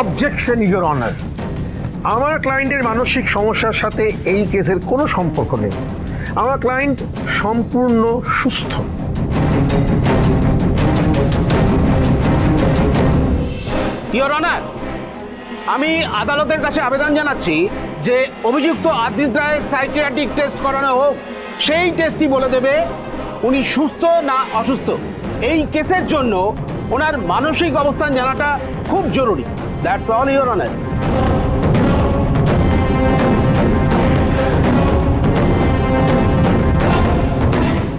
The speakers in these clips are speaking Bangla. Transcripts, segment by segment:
অবজেকশন ইউর অনার আমার ক্লায়েন্টের মানসিক সমস্যার সাথে এই কেসের কোনো সম্পর্ক নেই। আমার ক্লায়েন্ট সম্পূর্ণ সুস্থ। ইয়োর অনার আমি আদালতের কাছে আবেদন জানাচ্ছি যে অভিযুক্ত আদিত রায়ের সাইকিয়াট্রিক টেস্ট করানো হোক, সেই টেস্টই বলে দেবে উনি সুস্থ না অসুস্থ। এই কেসের জন্য ওনার মানসিক অবস্থান জানাটা খুব জরুরি। দ্যাটস অল ইয়োর অনার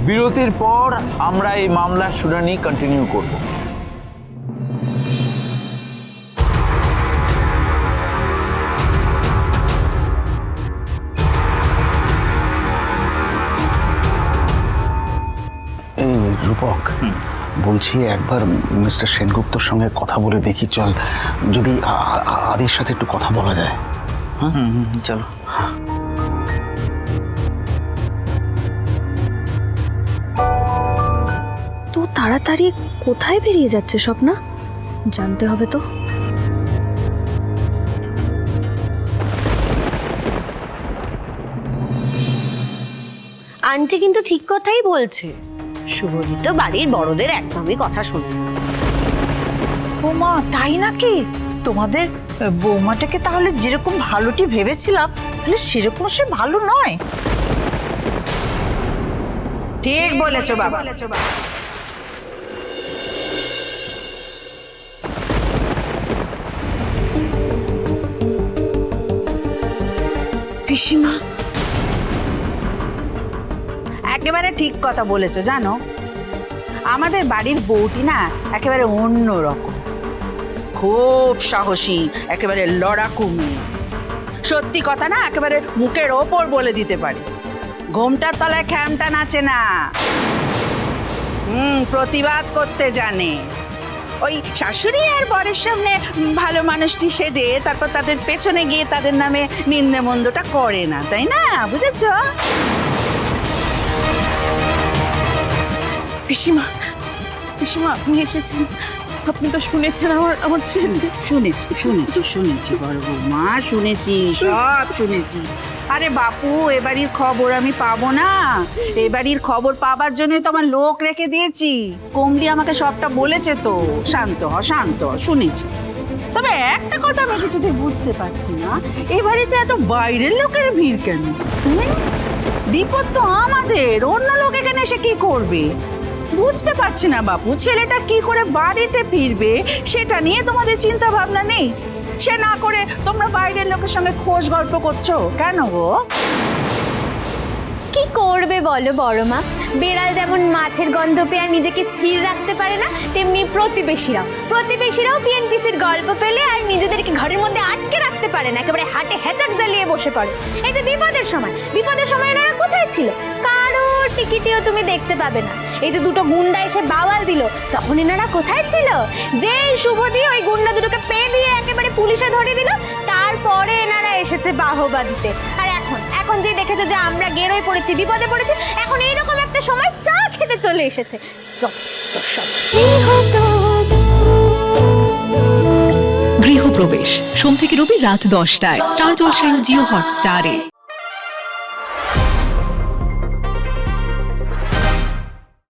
বিরতির পর আমরা এই মামলার শুনানি কন্টিনিউ করব। এই রূপক বলছি একবার মিস্টার সেনগুপ্তর সঙ্গে কথা বলে দেখি চল। যদি আদির সাথে একটু কথা বলা যায়। হ্যাঁ? চলো। তো তাড়াতাড়ি কোথায় বেরিয়ে যাচ্ছে স্বপ্না? জানতে হবে তো। আন্টি কিন্তু ঠিক কথাই বলছে। শুভজিৎ বাড়ির বড়দের একদমই কথা শোনে না। বৌমা তাই নাকি? তোমাদের বৌমাটাকে তাহলে যেরকম ভালোটি ভেবেছিলাম তাহলে সেরকম সে ভালো নয়। ঠিক বলেছ বাবা। পিসিমা একেবারে ঠিক কথা বলেছ, জানো? আমাদের বাড়ির বউটি না একেবারে অন্য রকম খুব সাহসী, একেবারে লড়াকু মেয়ে। সত্যি কথা না, একেবারে মুখের ওপর বলে দিতে পারে। ঘোমটার তলায় খ্যামটা নাচে না। হুম, প্রতিবাদ করতে জানে। ওই শাশুড়ি আর বরের সামনে ভালো মানুষটি সেজে, তারপর তাদের পেছনে গিয়ে তাদের নামে নিন্দে মন্দটা করে না, তাই না? বুঝেছ? পিসিমা পিসিমা, আপনি এসেছেন। আপনি তো শুনেছেন আমার আমার শুনেছি শুনেছি শুনেছি, বড় মা শুনেছি, সব শুনেছি। আরে বাপু এবাড়ির খবর আমি পাবো না। এবাড়ির খবর পাবার জন্যই তো আমার লোক রেখে দিয়েছি। কমলি আমাকে সবটা বলেছে তো। শান্ত হ, শান্ত শুনেছি। তবে একটা কথা আমি কিছুতেই বুঝতে পারছি না। এ বাড়িতে এত বাইরের লোকের ভিড় কেন? বিপদ তো আমাদের। অন্য লোক এখানে এসে কি করবে? বুঝতে পারছি না বাপু, ছেলেটা কি করে বাড়িতে ফিরবে সেটা নিয়ে তোমাদের চিন্তা ভাবনা নেই। সে না করে তোমরা বাইরের লোকের সঙ্গে খোঁজ গল্প করছ, কেন গো? কি করবে বলো বড় মা বেড়াল যেমন মাছের গন্ধ পেয়ে আর নিজেকে স্থির রাখতে পারে না, তেমনি প্রতিবেশীরাও। প্রতিবেশীরাও পিএনপিসির গল্প পেলে আর নিজেদেরকে ঘরের মধ্যে আটকে রাখতে পারে না, একেবারে হাটে হেঁচাক জ্বালিয়ে বসে পড়ে। এই যে বিপদের সময় বিপদের সময় এনারা কোথায় ছিল? কারোর টিকিটিও তুমি দেখতে পাবে না। এই যে দুটো গুন্ডা এসে বাওয়াল দিল, তখন এনারা কোথায় ছিল? যে শুভদি ওই গুন্ডা দুটোকে পেয়ে দিয়ে একেবারে পুলিশে ধরে দিল, তারপরে এনারা এসেছে বাহবা দিতে আর এখন এখন যে দেখেছে যে আমরা গেরোয় পড়েছি, বিপদে পড়েছি, এখন এইরকম একটা সময় চা খেতে চলে এসেছে। গৃহপ্রবেশ, সোম থেকে রবি রাত দশটায়, স্টার জলসায় জিও হটস্টারে।